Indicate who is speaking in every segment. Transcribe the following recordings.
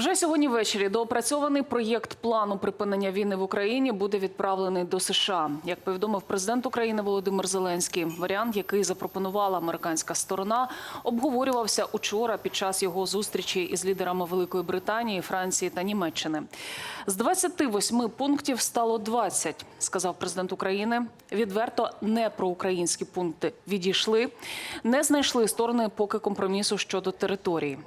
Speaker 1: Вже сьогодні ввечері доопрацьований проєкт плану припинення війни в Україні буде відправлений до США. Як повідомив президент України Володимир Зеленський, варіант, який запропонувала американська сторона, обговорювався учора під час його зустрічі із лідерами Великої Британії, Франції та Німеччини. З 28 пунктів стало 20, сказав президент України. Відверто не проукраїнські пункти відійшли, не знайшли сторони поки компромісу щодо території.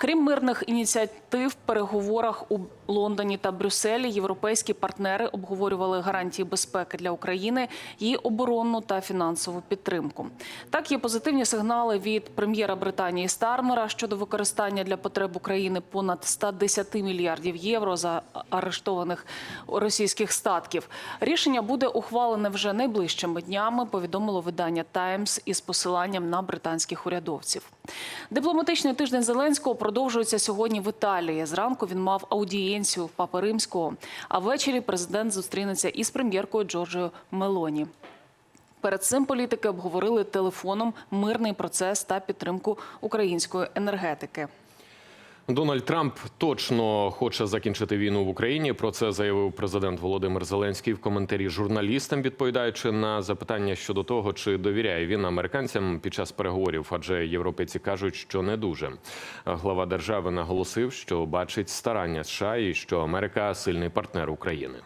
Speaker 1: Крім мирних ініціатив, в переговорах у Лондоні та Брюсселі європейські партнери обговорювали гарантії безпеки для України, її оборонну та фінансову підтримку. Так є позитивні сигнали від прем'єра Британії Стармера щодо використання для потреб України понад 110 мільярдів євро за арештованих російських статків. Рішення буде ухвалене вже найближчими днями. Повідомило видання Таймс із посиланням на британських урядовців. Дипломатичний тиждень Зеленського продовжується сьогодні в Італії. Зранку він мав аудієнцію в Папи Римського. А ввечері президент зустрінеться із прем'єркою Джорджою Мелоні. Перед цим політики обговорили телефоном мирний процес та підтримку української енергетики.
Speaker 2: Дональд Трамп точно хоче закінчити війну в Україні. Про це заявив президент Володимир Зеленський в коментарі журналістам, відповідаючи на запитання щодо того, чи довіряє він американцям під час переговорів, адже європейці кажуть, що не дуже. Глава держави наголосив, що бачить старання США і що Америка сильний партнер України.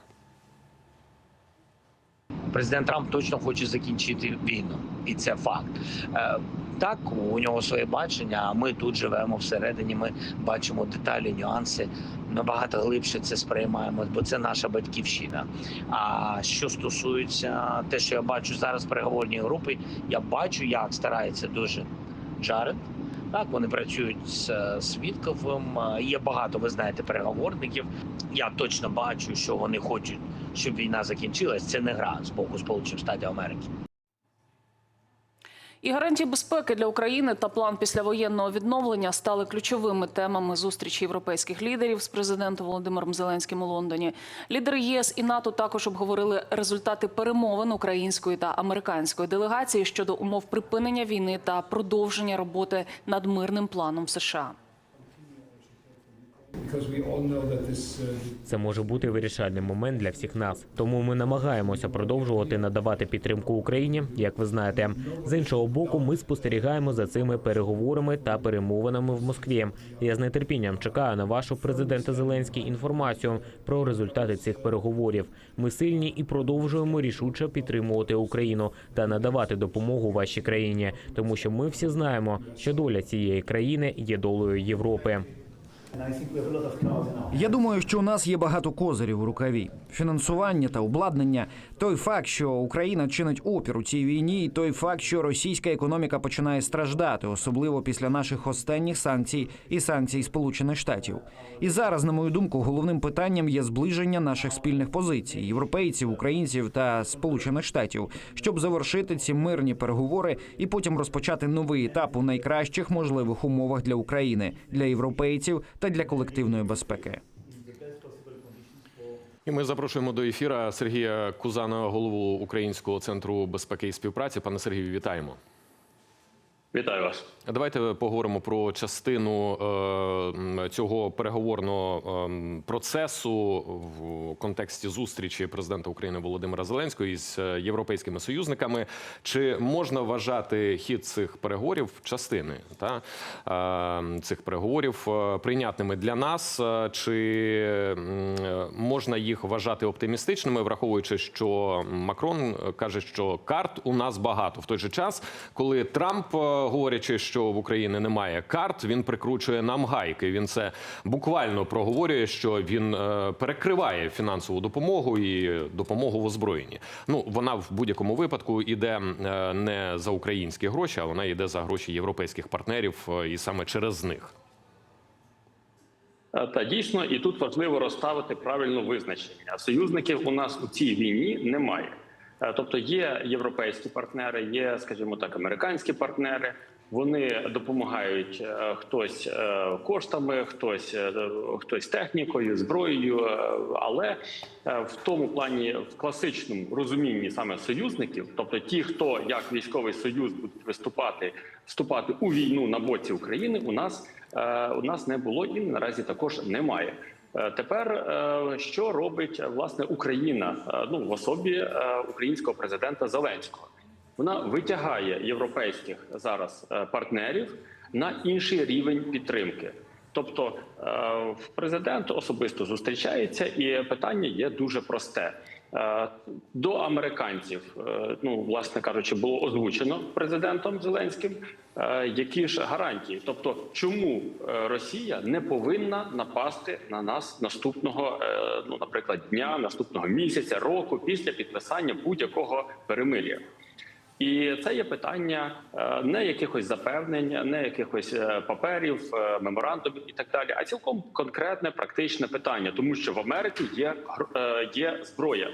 Speaker 3: Президент Трамп точно хоче закінчити війну, і це факт. Е, Так, у нього своє бачення. А ми тут живемо всередині. Ми бачимо деталі, нюанси. Набагато глибше це сприймаємо, бо це наша батьківщина. А що стосується те, що я бачу зараз в переговорній групи, я бачу, як старається дуже Джаред. Так, вони працюють з е, Свідковим. Е, Є багато, ви знаєте, переговорників. Я точно бачу, що вони хочуть, щоб війна закінчилась. Це не гра з боку Сполучених Штатів Америки.
Speaker 1: І гарантії безпеки для України та план післявоєнного відновлення стали ключовими темами зустрічі європейських лідерів з президентом Володимиром Зеленським у Лондоні. Лідери ЄС і НАТО також обговорили результати перемовин української та американської делегації щодо умов припинення війни та продовження роботи над мирним планом США.
Speaker 4: Це може бути вирішальний момент для всіх нас. Тому ми намагаємося продовжувати надавати підтримку Україні. Як ви знаєте, з іншого боку, ми спостерігаємо за цими переговорами та перемовинами в Москві. Я з нетерпінням чекаю на вашу президента Зеленський інформацію про результати цих переговорів. Ми сильні і продовжуємо рішуче підтримувати Україну та надавати допомогу вашій країні, тому що ми всі знаємо, що доля цієї країни є долею Європи.
Speaker 5: Я думаю, що у нас є багато козирів у рукаві: фінансування та обладнання. Той факт, що Україна чинить опір у цій війні, і той факт, що російська економіка починає страждати, особливо після наших останніх санкцій і санкцій Сполучених Штатів. І зараз, на мою думку, головним питанням є зближення наших спільних позицій європейців, українців та Сполучених Штатів, щоб завершити ці мирні переговори і потім розпочати новий етап у найкращих можливих умовах для України, для європейців та для колективної безпеки.
Speaker 2: І ми запрошуємо до ефіра Сергія Кузана, голову Українського центру безпеки і співпраці. Пане Сергію, вітаємо.
Speaker 6: Вітаю вас.
Speaker 2: Давайте поговоримо про частину е, цього переговорного ем, процесу в контексті зустрічі президента України Володимира Зеленського із е, європейськими союзниками. Чи можна вважати хід цих переговорів частини та е, цих переговорів е, прийнятними для нас? Е, Чи е, можна їх вважати оптимістичними, враховуючи, що Макрон каже, що карт у нас багато в той же час, коли Трамп, е, говорячи, що в Україні немає карт, він прикручує нам гайки. Він це буквально проговорює, що він е, перекриває фінансову допомогу і допомогу в озброєнні. Ну вона в будь-якому випадку іде е, не за українські гроші, а вона йде за гроші європейських партнерів, е, і саме через них.
Speaker 6: Та дійсно, і тут важливо розставити правильне визначення. Союзників у нас у цій війні немає. Е, Тобто є європейські партнери, є, скажімо так, американські партнери. Вони допомагають е, хтось е, коштами, хтось хтось технікою, зброєю. Але в тому плані, в класичному розумінні саме союзників, тобто ті, хто як військовий союз будуть виступати, вступати у війну на боці України, у нас у нас не було і наразі також немає. Е, Тепер е, що робить е, власне Україна? Ну в особі українського президента Зеленського. Вона витягає європейських зараз партнерів на інший рівень підтримки. Тобто президент особисто зустрічається, і питання є дуже просте. Е, До американців, е, ну власне кажучи, було озвучено президентом Зеленським, е, які ж гарантії, тобто, чому Росія не повинна напасти на нас наступного, ну наприклад, дня, наступного місяця, року після підписання будь-якого перемир'я. І це є питання е, не якихось запевнень, не якихось е, паперів, е, меморандумів і так далі, а цілком конкретне практичне питання, тому що в Америці є є зброя.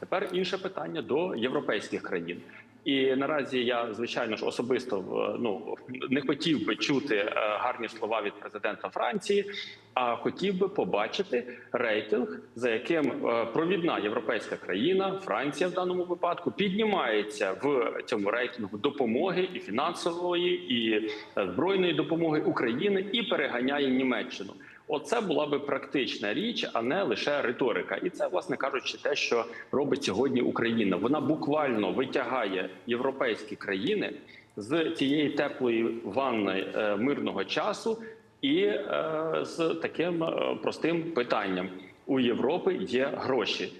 Speaker 6: Тепер інше питання до європейських країн. І наразі я звичайно ж особисто ну не хотів би чути е, гарні слова від президента Франції, а хотів би побачити рейтинг, за яким е, провідна європейська країна, Франція в даному випадку, піднімається в цьому рейтингу допомоги і фінансової, і е, збройної допомоги України і переганяє Німеччину. Оце була би практична річ, а не лише риторика. І це, власне кажучи, те, що робить сьогодні Україна. Вона буквально витягає європейські країни з цієї теплої ванни е, мирного часу і е, з таким е, простим питанням: у Європи є гроші.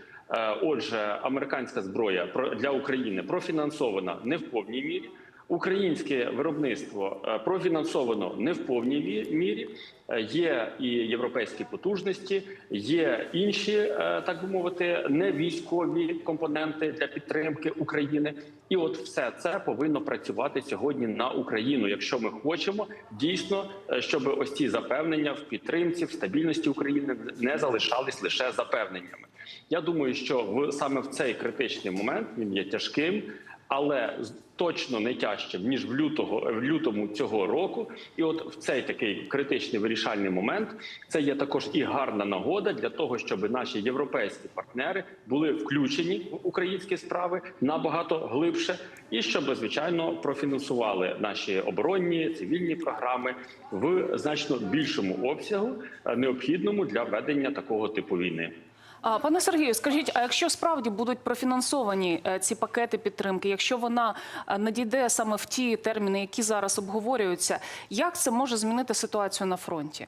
Speaker 6: Отже, американська зброя для України профінансована не в повній мірі. Українське виробництво е, профінансовано не в повній мірі. Е, Є і європейські потужності, є інші, е, так би мовити, не військові компоненти для підтримки України. І от все це повинно працювати сьогодні на Україну, якщо ми хочемо дійсно, щоб ось ці запевнення в підтримці, в стабільності України не залишались лише запевненнями. Я думаю, що в саме в цей критичний момент він є тяжким але точно не тяжчим ніж в лютого в лютому цього року. І от в цей такий критичний вирішальний момент це є також і гарна нагода для того, щоб наші європейські партнери були включені в українські справи набагато глибше, і щоб звичайно профінансували наші оборонні цивільні програми в значно більшому обсягу, е, необхідному для ведення такого типу війни.
Speaker 1: А, Пане Сергію, скажіть, а якщо справді будуть профінансовані е, ці пакети підтримки, якщо вона е, надійде саме в ті терміни, які зараз обговорюються, як це може змінити ситуацію на фронті?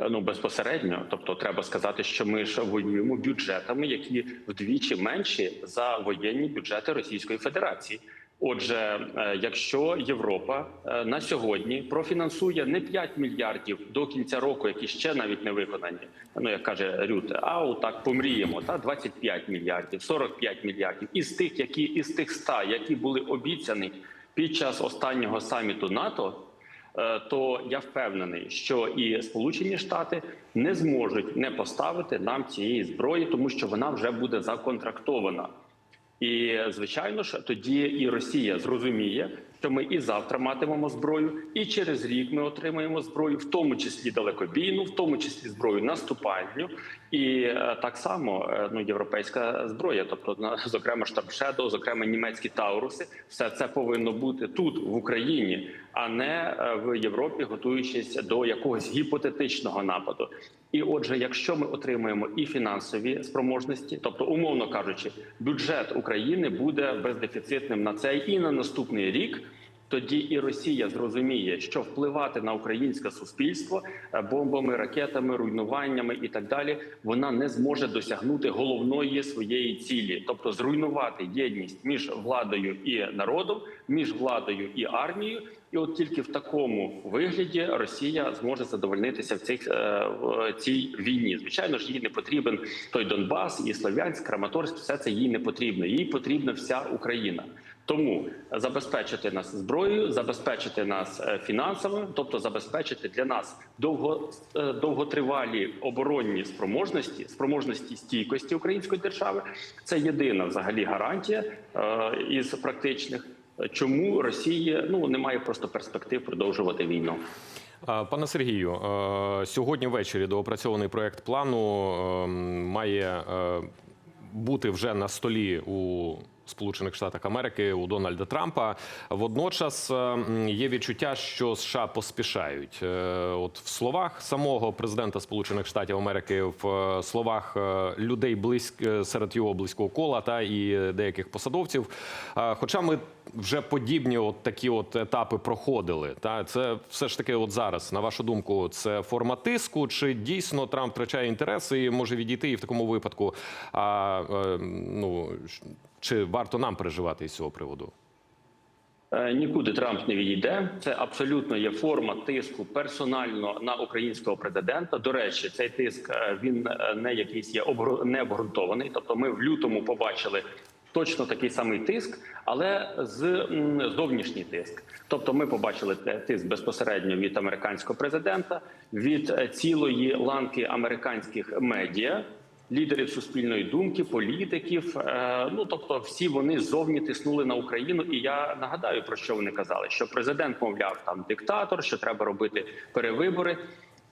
Speaker 6: Ну безпосередньо, тобто треба сказати, що ми ж воюємо бюджетами, які вдвічі менші за воєнні бюджети Російської Федерації. Отже, е, якщо Європа е, на сьогодні профінансує не 5 мільярдів до кінця року, які ще навіть не виконані, ну як каже Рюте, а отак помріємо, та 25 мільярдів, 45 мільярдів із тих, які із тих 100, які були обіцяні під час останнього саміту НАТО. Е, то я впевнений, що і Сполучені Штати не зможуть не поставити нам цієї зброї, тому що вона вже буде законтрактована. І звичайно ж, тоді і Росія зрозуміє, що ми і завтра матимемо зброю, і через рік ми отримаємо зброю, в тому числі далекобійну, в тому числі зброю наступальню, і е, так само е, ну європейська зброя, тобто зокрема штабшедо, зокрема німецькі тауруси, все це повинно бути тут в Україні, а не е, в Європі, готуючись до якогось гіпотетичного нападу. І отже, якщо ми отримаємо і фінансові спроможності, тобто, умовно кажучи, бюджет України буде бездефіцитним на цей і на наступний рік. Тоді і Росія зрозуміє, що впливати на українське суспільство е, бомбами, ракетами, руйнуваннями і так далі, вона не зможе досягнути головної своєї цілі, тобто зруйнувати єдність між владою і народом, між владою і армією. І от тільки в такому вигляді Росія зможе задовольнитися в цих е, в цій війні. Звичайно ж, їй не потрібен той Донбас, і Слов'янськ, Краматорськ. Все це їй не потрібно. Їй потрібна вся Україна. Тому забезпечити нас зброєю, забезпечити нас е, фінансово, тобто забезпечити для нас довго е, довготривалі оборонні спроможності, спроможності стійкості української держави. Це єдина взагалі гарантія е, із практичних. чому Росії ну немає просто перспектив продовжувати війну.
Speaker 2: Пане Сергію, сьогодні ввечері доопрацьований проект плану е, має бути вже на столі у Сполучених Штатах Америки у Дональда Трампа. Водночас е, є відчуття, що США поспішають. Е, От в словах самого президента Сполучених Штатів Америки, в е, словах людей близьк серед його близького кола та і деяких посадовців. Хоча ми вже подібні от такі от етапи проходили. Та це все ж таки, от зараз, на вашу думку, це форма тиску, чи дійсно Трамп втрачає інтереси і може відійти і в такому випадку? А ну чи варто нам переживати із цього приводу?
Speaker 6: Е, Нікуди Трамп не відійде. Це абсолютно є форма тиску персонально на українського президента. До речі, цей тиск е, він е, не якийсь є не обґрунтований. Тобто, ми в лютому побачили точно такий самий тиск, але з зовнішній тиск. Тобто, ми побачили тиск безпосередньо від американського президента, від цілої ланки американських медіа. Лідерів суспільної думки, політиків, е, ну тобто, всі вони зовні тиснули на Україну. І я нагадаю про що вони казали: що президент мовляв там диктатор, що треба робити перевибори.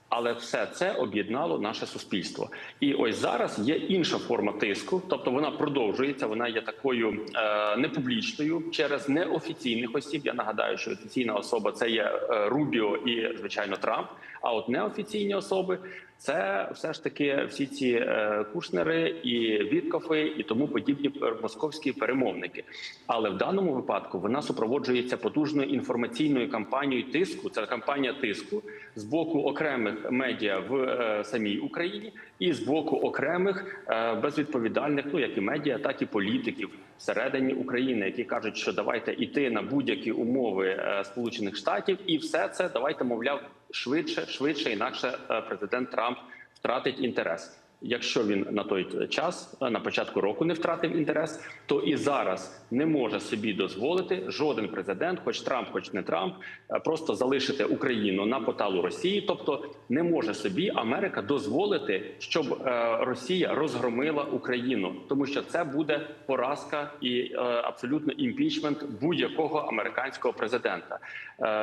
Speaker 6: Але все це об'єднало наше суспільство. І ось зараз є інша форма тиску, тобто вона продовжується. Вона є такою е, непублічною через неофіційних осіб. Я нагадаю, що офіційна особа це є е, Рубіо і звичайно Трамп. А от неофіційні особи це все ж таки всі ці е, кушнери і Віткофи і тому подібні московські перемовники. Але в даному випадку вона супроводжується потужною інформаційною кампанією тиску. Це кампанія тиску з боку окремих медіа в е, самій Україні і з боку окремих е, безвідповідальних, ну як і медіа, так і політиків всередині України, які кажуть, що давайте іти на будь-які умови е, Сполучених Штатів, і все це давайте, мовляв, швидше, швидше, інакше президент Трамп втратить інтерес. Якщо він на той час е, на початку року не втратив інтерес, то і зараз не може собі дозволити жоден президент, хоч Трамп, хоч не Трамп, е, просто залишити Україну на поталу Росії. Тобто не може собі Америка дозволити, щоб е, Росія розгромила Україну, тому що це буде поразка і абсолютно імпічмент будь-якого американського президента.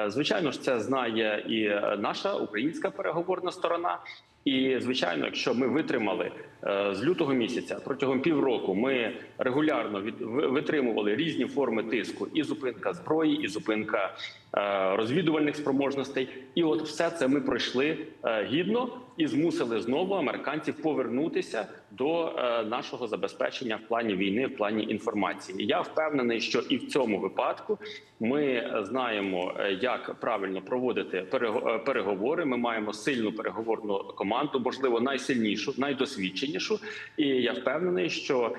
Speaker 6: Звичайно ж, це знає і наша українська переговорна сторона. І звичайно, якщо ми витримали е, з лютого місяця протягом півроку, ми регулярно від витримували різні форми тиску: і зупинка зброї, і зупинка е, розвідувальних спроможностей. І от все це ми пройшли е, гідно і змусили знову американців повернутися до е, нашого забезпечення в плані війни, в плані інформації. Я впевнений, що і в цьому випадку ми знаємо, е, як правильно проводити е, переговори. Ми маємо сильну переговорну команду, можливо, найсильнішу, найдосвідченішу. І я впевнений, що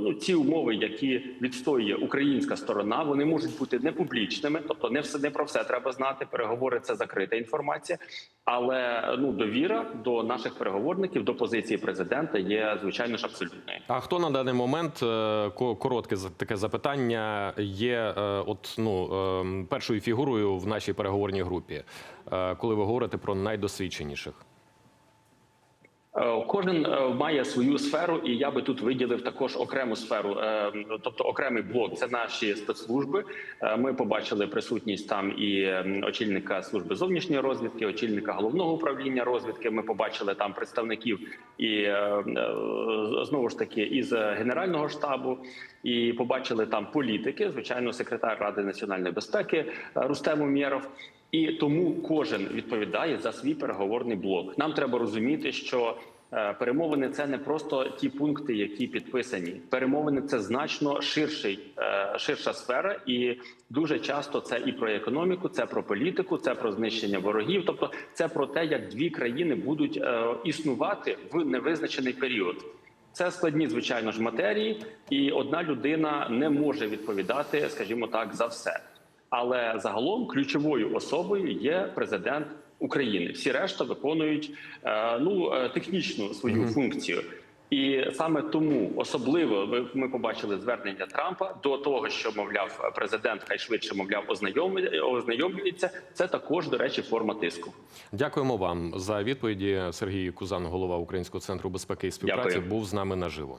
Speaker 6: ну ці умови, які відстоює українська сторона, вони можуть бути не публічними, тобто не все не про все треба знати. Переговори це закрита інформація, але ну довіра до наших переговорників, до позиції президента є звичайно ж абсолютною.
Speaker 2: А хто на даний момент е, ко- коротке таке запитання є е, от ну е, першою фігурою в нашій переговорній групі, е, коли ви говорите про найдосвідченіших?
Speaker 6: Е, Кожен е, має свою сферу, і я би тут виділив також окрему сферу, е, тобто окремий блок. Це наші спецслужби. Ми побачили присутність там і очільника служби зовнішньої розвідки, очільника головного управління розвідки. Ми побачили там представників і знову ж таки із генерального штабу, і побачили там політики. Звичайно, секретар ради національної безпеки е, Рустем Умєров. І тому кожен відповідає за свій переговорний блок. Нам треба розуміти, що е, перемовини це не просто ті пункти, які підписані. Перемовини це значно ширший, е, ширша сфера, і дуже часто це і про економіку, це про політику, це про знищення ворогів. Тобто, це про те, як дві країни будуть е, існувати в невизначений період. Це складні, звичайно ж, матерії, і одна людина не може відповідати, скажімо так, за все. Але загалом ключовою особою є президент України. Всі решта виконують е, ну е, технічну свою функцію. І саме тому особливо ми побачили звернення Трампа до того, що мовляв президент хай швидше мовляв ознайомлюється. Це також до речі форма тиску.
Speaker 2: Дякуємо вам за відповіді. Сергій Кузан, голова Українського центру безпеки і співпраці,
Speaker 6: Дякую.
Speaker 2: був з нами наживо.